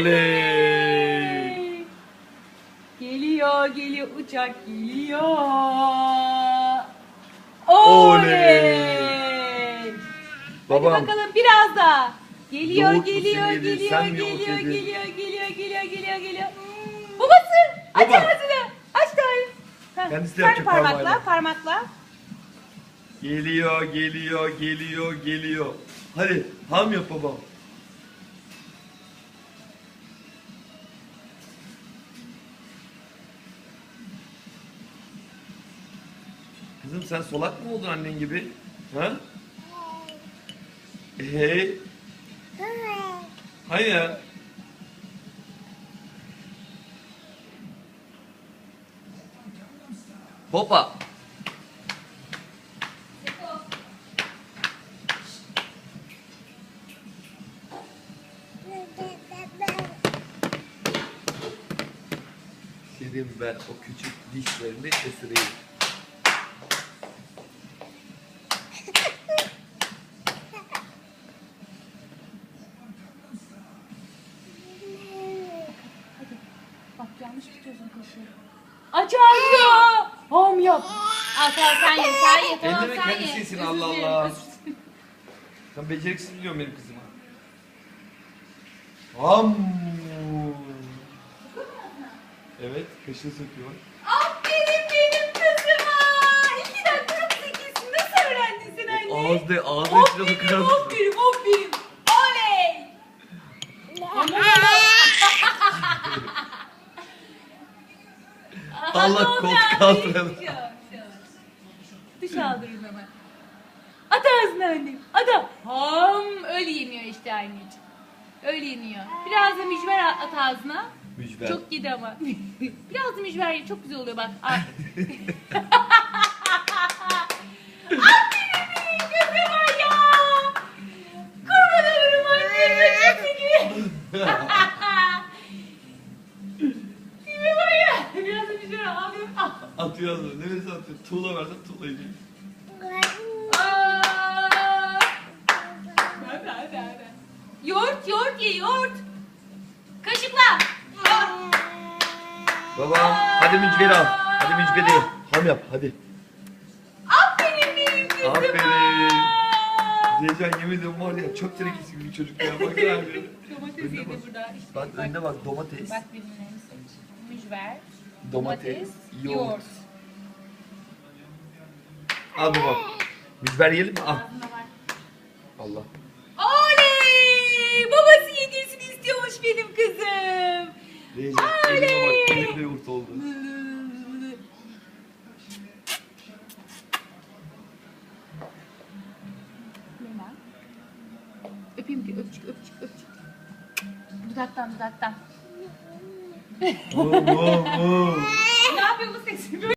Oley. Geliyor geliyor uçak geliyor. Oley. Babam. Hadi bakalım biraz daha. Geliyor mu geliyor geliyor sen mi geliyor geliyor geliyor geliyor geliyor geliyor. Babası aç Baba. ağzını. Aç. Ha, Kendisi de yapacak parmakla parmağıyla. parmakla. Geliyor, geliyor, geliyor, geliyor. Hadi ham yap babam. Kızım sen solak mı oldun annen gibi? Ha? Hey. Hayır. Hopa. Senin ben o küçük dişlerini ısırayım. Aç ağzını. Ham yap. Al tamam sen ye sen ye tamam Kendine sen kendisi ye. yesin, Özür Allah dilerim, Allah. özür dilerim. Sen beceriksiz biliyorum benim kızıma. Ham. Evet, kaşığı söküyor. Aferin benim kızıma. İki dakika zekisin. Nasıl öğrendin sen anne? Ağızda, ağzına içine Aferin, bakar mısın? aferin, aferin. Allah koltuk altına. Dış aldırın ama. At ağzına annem. At. Ham. Öyle yeniyor işte anneciğim. Öyle yeniyor. Biraz da mücver at ağzına. Mücver. Çok yedi ama. Biraz da mücver ye. Çok güzel oluyor bak. Ay. mücver al. Aferin. Al. Atıyor ağzına. Neresi atıyor? Tuğla versen tuğla yiyecek. Aa! Hadi hadi hadi. Yoğurt yoğurt ye yoğurt. Kaşıkla. Ah! Babam, hadi mücveri al. Hadi mücveri. Ham yap, hadi. Aferin benim kızıma. Aferin. Zeycan yemin ediyorum var ya çok terekesi gibi bir çocuk ya. Bak. Domates yedi burada. İşte Bak önüne bak domates. Bak birbirlerini seç. Mücver. Domates, yoğurt. Al babam. Mücver yiyelim mi? Al. Allah. Oley! Babası yedirsin istiyormuş benim kızım. Oley! eline bak. Elimde yoğurt oldu. Lena. Öpeyim ki öpücük öpücük öpücük. Dudaktan dudaktan. Uou, uou, uou.